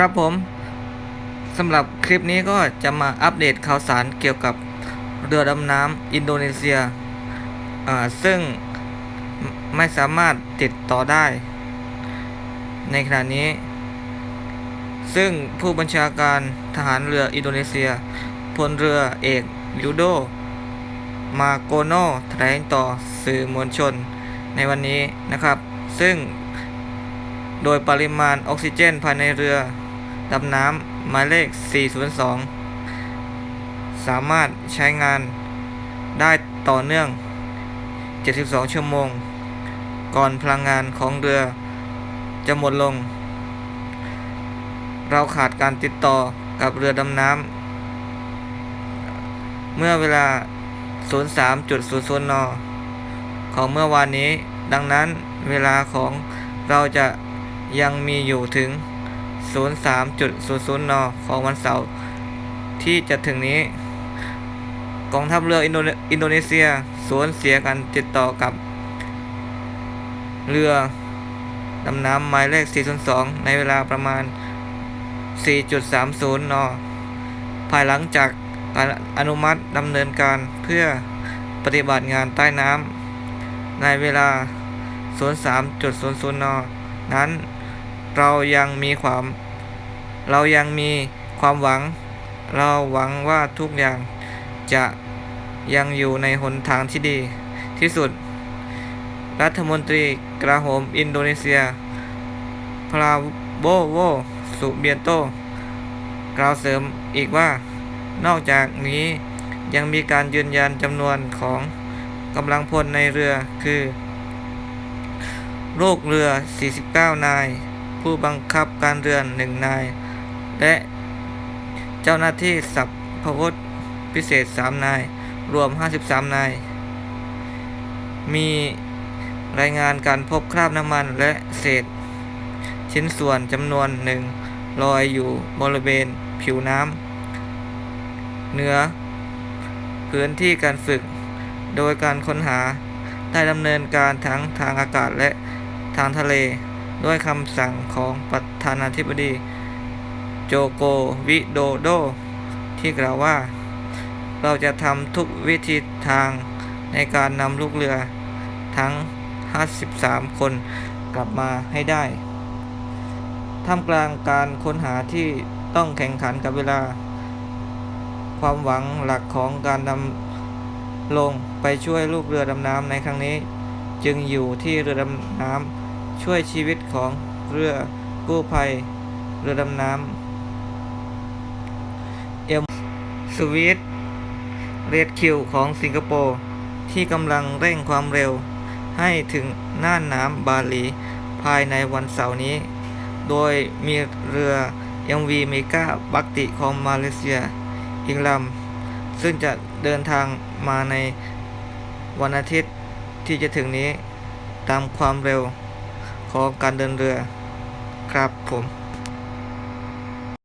ครับผมสำหรับคลิปนี้ก็จะมาอัปเดตข่าวสารเกี่ยวกับเรือดำน้ำอินโดนีเซีย ซึ่งไม่ไม่สามารถติดต่อได้ ในขณะนี้ ซึ่งผู้บัญชาการทหารเรืออินโดนีเซียพลเรือเอกลิวโด มาโกโนแถลงต่อสื่อมวลชนในวันนี้นะครับ ซึ่งโดยปริมาณออกซิเจนภายในเรือ ดำน้ำหมายเลข 402 สามารถใช้งานได้ต่อเนื่อง 72 ชั่วโมง ก่อนพลังงานของเรือจะหมดลง เราขาดการติดต่อกับเรือดำน้ำ เมื่อเวลา 03.00 น ของเมื่อวานนี้ ดังนั้นเวลาของเราจะยังมีอยู่ถึง 03.00 น ของวันเสาร์ที่จะถึงนี้ กองทัพเรืออินโดอินโดนีเซียสูญเสียการติดต่อกับ เรือดำน้ำหมายเลข 402 ในเวลาประมาณ 4.30 น ภายหลังจากการอนุมัติดำเนินการเพื่อปฏิบัติงานใต้น้ำในเวลา 03.00 น นั้น เรายังมีความ เรายังมีความหวัง เราหวังว่าทุกอย่างจะยังอยู่ในหนทางที่ดีที่สุด รัฐมนตรีกลาโหมอินโดนีเซียพลาโบโวสุเบียโต กล่าวเสริมอีกว่า นอกจากนี้ยังมีการยืนยันจำนวนของกำลังพลในเรือคือลูกเรือ 49 นาย ผู้บังคับการเรือนหนึ่งนาย และเจ้าหน้าที่สับพวุธพิเศษ3นาย รวม 53 นาย มีรายงานการพบคราบน้ำมันและเศษ ชิ้นส่วนจำนวนหนึ่งลอยอยู่บริเวณผิวน้ำเหนือพื้นที่การฝึก โดยการค้นหาได้ดำเนินการทั้งทางอากาศและทางทะเล ด้วยคำสั่งของประธานาธิบดีโจโกวิโดโด ที่กล่าวว่า เราจะทำทุกวิธีทางในการนำลูกเรือทั้ง 53 คนกลับมาให้ได้ ท่ามกลางการค้นหาที่ต้องแข่งขันกับเวลา ความหวังหลักของการนำลงไปช่วยลูกเรือดำน้ำในครั้งนี้ จึงอยู่ที่เรือดำน้ำ ช่วยชีวิตของเรือกู้ภัย เรือดำน้ำเอ็มสวีทเรดคิวของสิงคโปร์ที่กำลังเร่งความเร็ว ให้ถึงน่านน้ำบาหลีภายในวันเสาร์นี้ โดยมีเรือ MV เมกาบักติของมาเลเซียอีกลำซึ่งจะเดินทางมาในวันอาทิตย์ที่จะถึงนี้ตามความเร็ว ของการเดินเรือครับผม